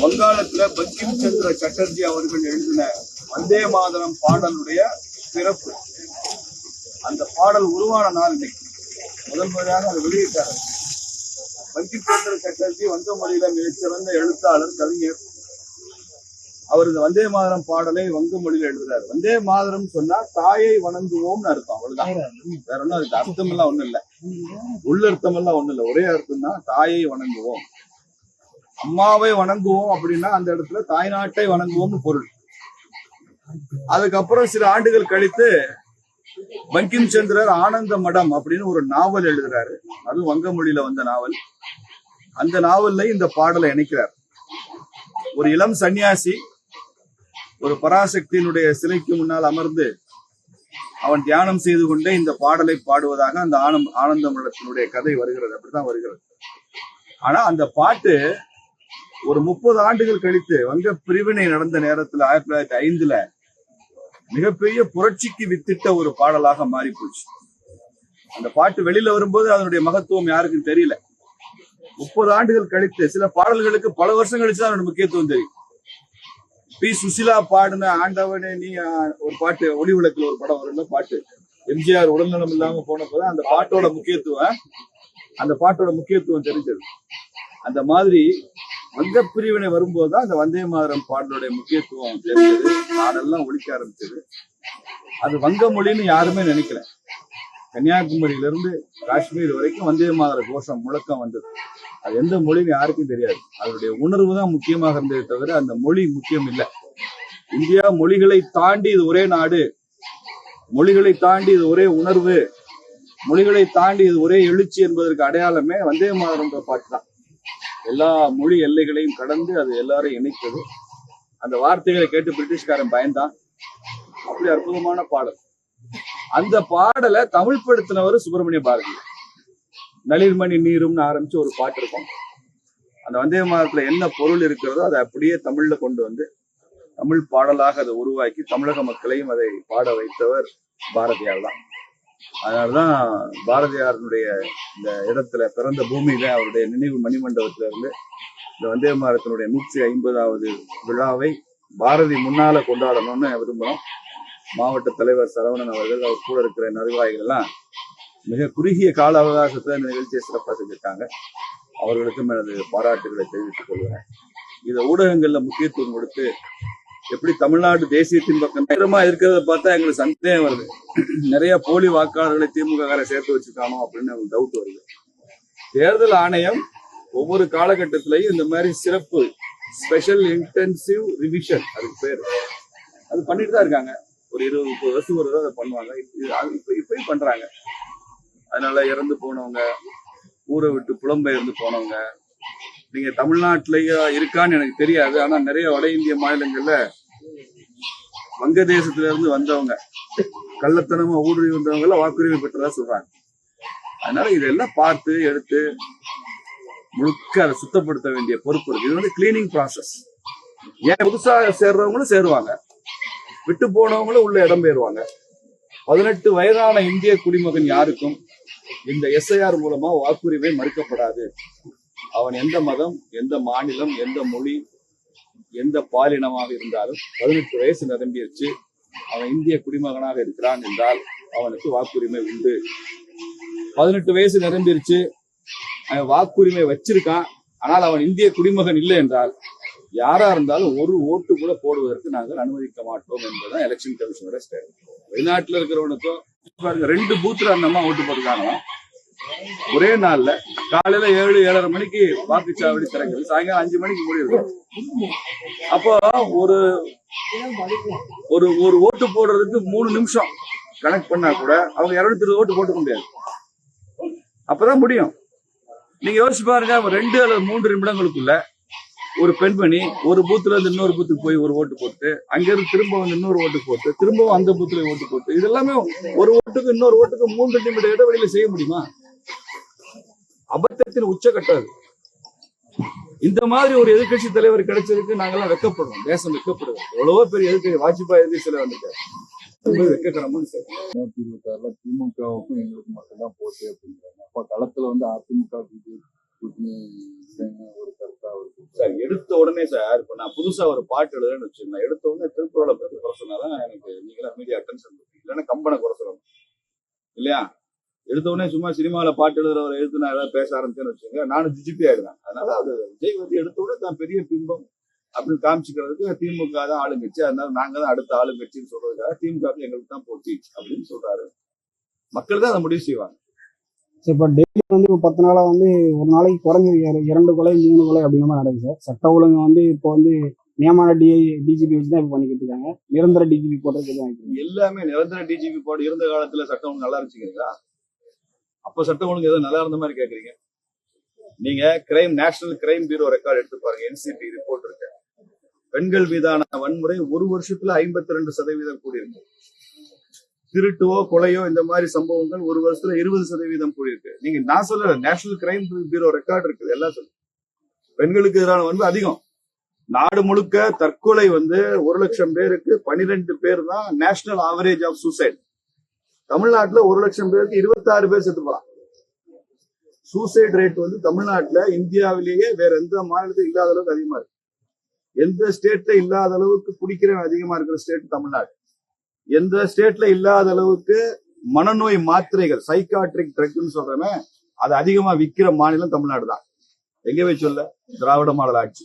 வங்காளத்துல பங்கிம் சந்திர சட்டர்ஜி அவர்கள் எழுதின வந்தே மாதரம் பாடலுடைய பிறப்பு அந்த பாடல் உருவான நாள் இன்னைக்கு. முதல் முறையாக அதை வெளியிட்டார். பங்கிம் சந்திர சட்டர்ஜி வங்க மொழியில மிகச்சிறந்த எழுத்தாளர் கவிஞர். அவர் இந்த வந்தே மாதரம் பாடலை வங்க மொழியில எழுதுறாரு. வந்தே மாதரம் சொன்னா தாயை வணங்குவோம்னு அர்த்தம் அவ்வளவுதான். வேற ஒன்றும் அதுக்கு அர்த்தம் எல்லாம் ஒண்ணும் இல்ல. உள்ளர்த்தம் எல்லாம் ஒண்ணும் இல்ல. ஒரே அர்த்தம் தான் தாயை வணங்குவோம். அம்மாவை வணங்குவோம் அப்படின்னா அந்த இடத்துல தாய்நாட்டை வணங்குவோம்னு பொருள். அதுக்கப்புறம் சில ஆண்டுகள் கழித்து பங்கிம் சந்திரர் ஆனந்த மடம் அப்படின்னு ஒரு நாவல் எழுதுறாரு. அது வங்க மொழியில வந்த நாவல். அந்த நாவல்ல இந்த பாடலை இணைக்கிறார். ஒரு இளம் சன்னியாசி ஒரு பராசக்தியினுடைய சிலைக்கு முன்னால் அமர்ந்து அவன் தியானம் செய்து கொண்டே இந்த பாடலை பாடுவதாக அந்த ஆனம் ஆனந்த மடத்தினுடைய கதை வருகிறது. அப்படித்தான் வருகிறது. ஆனா அந்த பாட்டு ஒரு முப்பது ஆண்டுகள் கழித்து வங்க பிரிவினை நடந்த நேரத்துல ஆயிரத்தி தொள்ளாயிரத்தி ஐந்துல மிகப்பெரிய புரட்சிக்கு வித்திட்ட ஒரு பாடலாக மாறி போச்சு அந்த பாட்டு வெளியில வரும்போது அதனுடைய மகத்துவம் யாருக்கும் தெரியல. முப்பது ஆண்டுகள் கழித்து சில பாடல்களுக்கு பல வருஷம் கழிச்சு தான் அதனுடைய முக்கியத்துவம் தெரியும். பி. சுசிலா பாடின ஆண்டவனே நீ ஒரு பாட்டு ஒளி விளக்குல ஒரு படம் வரும்ல பாட்டு. எம்ஜிஆர் உடல்நலம் இல்லாம போனப்பதான் அந்த பாட்டோட முக்கியத்துவம் அந்த பாட்டோட முக்கியத்துவம் தெரிஞ்சது. அந்த மாதிரி அந்த பிரிவினை வரும்போது தான் அந்த வந்தே மாதரம் பாடலுடைய முக்கியத்துவம் தெரிஞ்சது. நாடெல்லாம் ஒழிக்க ஆரம்பிச்சது. அது வங்க மொழின்னு யாருமே நினைக்கல. கன்னியாகுமரியில இருந்து காஷ்மீர் வரைக்கும் வந்தே மாதர கோஷம் முழக்கம் வந்தது. அது எந்த மொழின்னு யாருக்கும் தெரியாது. அதனுடைய உணர்வு தான் முக்கியமாக இருந்ததே தவிர அந்த மொழி முக்கியம் இல்லை. இந்தியா மொழிகளை தாண்டி இது ஒரே நாடு. மொழிகளை தாண்டி இது ஒரே உணர்வு. மொழிகளை தாண்டி இது ஒரே எழுச்சி என்பதற்கு அடையாளமே வந்தே மாதரம் பாட்டு தான். எல்லா மொழி எல்லைகளையும் கடந்து அது எல்லாரையும் இணைத்தது. அந்த வார்த்தைகளை கேட்டு பிரிட்டிஷ்காரன் பயந்தான். அப்படி அற்புதமான பாடல். அந்த பாடலை தமிழ் படுத்தினவர் சுப்பிரமணிய பாரதி. நளிர்மணி நீரும்னு ஆரம்பிச்சு ஒரு பாட்டு இருக்கும். அந்த வந்தே மாதத்துல என்ன பொருள் இருக்கிறதோ அதை அப்படியே தமிழ்ல கொண்டு வந்து தமிழ் பாடலாக அதை உருவாக்கி தமிழக மக்களையும் அதை பாட வைத்தவர் பாரதியார் தான். அதனாலதான் பாரதியாரனுடைய இந்த இடத்துல பிறந்த பூமியில அவருடைய நினைவு மணிமண்டபத்துல இருந்து இந்த வந்தே மாரத்தினுடைய நூற்றி ஐம்பதாவது விழாவை பாரதி முன்னால கொண்டாடணும்னு விரும்புகிறோம் மாவட்ட தலைவர் சரவணன் அவர்கள் அவர் கூட இருக்கிற நிர்வாகிகள் எல்லாம் மிக குறுகிய கால அவகாசத்துல இந்த நிகழ்ச்சியை சிறப்பாக செஞ்சிருக்காங்க. அவர்களுக்கும் எனது பாராட்டுகளை தெரிவித்துக் கொள்கிறேன். இதை ஊடகங்கள்ல முக்கியத்துவம் கொடுத்து எப்படி தமிழ்நாடு தேசியத்தின் பக்கம் நேரமா இருக்கிறத பார்த்தா எங்களுக்கு சந்தேகம் வருது. நிறைய போலி வாக்காளர்களை திமுக காரை சேர்த்து வச்சிருக்கானோ அப்படின்னு எனக்கு டவுட் வருது. தேர்தல் ஆணையம் ஒவ்வொரு காலகட்டத்திலையும் இந்த மாதிரி சிறப்பு ஸ்பெஷல் இன்டென்சிவ் ரிவிஷன் அதுக்கு பேர். அது பண்ணிட்டு தான் இருக்காங்க. ஒரு இருபது முப்பது வருஷம் ஒரு அதை பண்ணுவாங்க. இப்போ இப்பயும் பண்றாங்க. அதனால இறந்து போனவங்க ஊரை விட்டு புலம்பெயர்ந்து போனவங்க நீங்க தமிழ்நாட்டிலயா இருக்கான்னு எனக்கு தெரியாது. ஆனா நிறைய வட இந்திய மாநிலங்கள்ல வங்கதேசத்துல இருந்து வந்தவங்க கள்ளத்தனமா ஊடுருவி வந்தவங்க எல்லாம் வாக்குரிமை பெற்றதா சொல்றாங்க. அதனால இதெல்லாம் பார்த்து எடுத்து முழுக்க அதை சுத்தப்படுத்த வேண்டிய பொறுப்பு இருக்கு. இது வந்து கிளீனிங் ப்ராசஸ் ஏன் புதுசா சேர்றவங்களும் சேருவாங்க. விட்டு போனவங்களும் உள்ள இடம் பெயருவாங்க. பதினெட்டு வயதான இந்திய குடிமகன் யாருக்கும் இந்த எஸ்ஐஆர் மூலமா வாக்குரிமை மறுக்கப்படாது. அவன் எந்த மதம் எந்த மாநிலம் எந்த மொழி எந்த பாலினமாக இருந்தாலும் பதினெட்டு வயசு நிரம்பிருச்சு அவன் இந்திய குடிமகனாக இருக்கிறான் என்றால் அவனுக்கு வாக்குரிமை உண்டு. பதினெட்டு வயசு நிரம்பிருச்சு அவன் வாக்குரிமை வச்சிருக்கான் ஆனால் அவன் இந்திய குடிமகன் இல்லை என்றால் யாரா இருந்தாலும் ஒரு ஓட்டு கூட போடுவதற்கு நாங்கள் அனுமதிக்க மாட்டோம் என்பதுதான் எலெக்ஷன் கமிஷனோட ஸ்டேட் வெளிநாட்டுல இருக்கிறவனுக்கும் ரெண்டு பூத்துல அந்த ஓட்டு போட்டுருக்காங்க ஒரே நாள்ல காலையில ஏழு ஏழரை மணிக்கு வாக்குச்சாவடி திறக்குது. சாயங்காலம் அஞ்சு மணிக்கு முடியுது. அப்போ ஒரு ஒரு ஒரு ஓட்டு போடுறதுக்கு மூணு நிமிஷம் கனெக்ட் பண்ணா கூட அவங்க இருநூத்தி இருபது ஓட்டு போட்டுக்க முடியாது. அப்பதான் முடியும். நீங்க யோசிச்சு பாருங்க ரெண்டு அல்லது மூன்று நிமிடங்களுக்குள்ள ஒரு பெண்மணி ஒரு பூத்துல இருந்து இன்னொரு பூத்துக்கு போய் ஒரு ஓட்டு போட்டு அங்க இருந்து திரும்ப வந்து இன்னொரு ஓட்டு போட்டு திரும்பவும் அந்த பூத்துல ஓட்டு போட்டு இதெல்லாமே ஒரு ஓட்டுக்கு இன்னொரு ஓட்டுக்கு மூன்று நிமிட இடைவெளியில செய்ய முடியுமா? அபத்தத்தின் உச்சக்கட்டம் அது இந்த மாதிரி ஒரு எதிர்க்கட்சி தலைவர் கிடைச்சதுக்கு நாங்கெல்லாம் வெக்கப்படுறோம் தேசம் வெக்கப்படுது எவ்வளவோ பெரிய எதிர்க்கட்சி வாஜ்பாய் எதிர்க்கட்சியில வந்துட்டாரு. திமுகவுக்கும் எங்களுக்கு மட்டும்தான் போட்டி அப்படிங்கிறாங்க அப்ப களத்துல வந்து அதிமுக பிஜேபி ஒரு கருத்தா ஒரு சார் எடுத்த உடனே சார் இப்ப நான் புதுசா ஒரு பாட்டு எழுதுறேன்னு வச்சுக்கோங்க எடுத்த உடனே திருக்குறளை பத்தி குறை சொன்னாதான் எனக்கு நீங்களா மீடியா அட்டென்ஷன் இல்லைன்னா கம்பனை குறை சொல்லணும். இல்லையா? எடுத்த உடனே சும்மா சினிமாவில பாட்டு எழுதுற ஒரு எழுத்து நான் ஏதாவது பேச ஆரம்பிச்சேன்னு வச்சுக்கோங்க. நானும் ஜிஜிபி ஆயிடுவேன். அதனால அது விஜய் வந்து எடுத்த உடனே தான் பெரிய பிம்பம் அப்படின்னு காமிச்சுக்கிறதுக்கு திமுக தான் ஆளுங்கட்சி. அதனால நாங்க தான் அடுத்த ஆளுங்கட்சின்னு சொல்றதுக்காக திமுக க்கு எங்களுக்கு தான் போட்டி அப்படின்னு சொல்றாரு. மக்கள் தான் அதை முடிவு செய்வாங்க. சரி இப்போ டெல்லி வந்து இப்போ பத்து நாளா வந்து ஒரு நாளைக்கு குறைஞ்சது இர- இரண்டு கொலை மூணு கொலை அப்படிங்கிற மாதிரி நடக்குது சார். சட்ட ஒழுங்கு வந்து இப்போ வந்து நியமன டி டிஜிபி வச்சு தான் இப்போ பண்ணிக்கிட்டு இருக்காங்க. நிரந்தர டிஜிபி போடுறதுக்கு எல்லாமே நிரந்தர டிஜிபி போர்டு இருந்த காலத்துல சட்டம் நல்லா இருந்துச்சுங்களா அப்ப சட்டம் ஒழுங்கு ஏதோ நல்லா இருந்த மாதிரி கேக்குறீங்க. நீங்க crime national crime bureau record எடுத்து பாருங்க என்சிபி ரிப்போர்ட் இருக்கு. பெண்கள் மீதான வன்முறை ஒரு வருஷத்துல ஐம்பத்தி ரெண்டு சதவீதம் கூடியிருக்கு. திருட்டுவோ கொலையோ இந்த மாதிரி சம்பவங்கள் ஒரு வருஷத்துல இருபது சதவீதம் கூடியிருக்கு. நீங்க நான் சொல்ல நேஷனல் கிரைம் பியூரோ ரெக்கார்டு இருக்குது எல்லாம் சொல்லு பெண்களுக்கு எதிரான வன்மை அதிகம். நாடு முழுக்க தற்கொலை வந்து ஒரு லட்சம் பேருக்கு பனிரெண்டு பேர் தான் நேஷனல் ஆவரேஜ் ஆஃப் சூசைட் தமிழ்நாட்டுல ஒரு லட்சம் பேருக்கு இருபத்தாறு பேர் செத்து போறான். சூசைட் ரேட் வந்து தமிழ்நாட்டுல இந்தியாவிலேயே வேற எந்த மாநிலத்திலும் இல்லாத அளவுக்கு அதிகமா இருக்கு. எந்த ஸ்டேட்ல இல்லாத அளவுக்கு குடிக்கிறவன் அதிகமா இருக்கிற ஸ்டேட் தமிழ்நாடு. எந்த ஸ்டேட்ல இல்லாத அளவுக்கு மனநோய் மாத்திரைகள் சைக்காட்ரிக் ட்ரக்னு சொல்றமே அது அதிகமா விக்கிற மாநிலம் தமிழ்நாடு தான் எங்க போய் சொல்ல? திராவிட மாடல் ஆட்சி.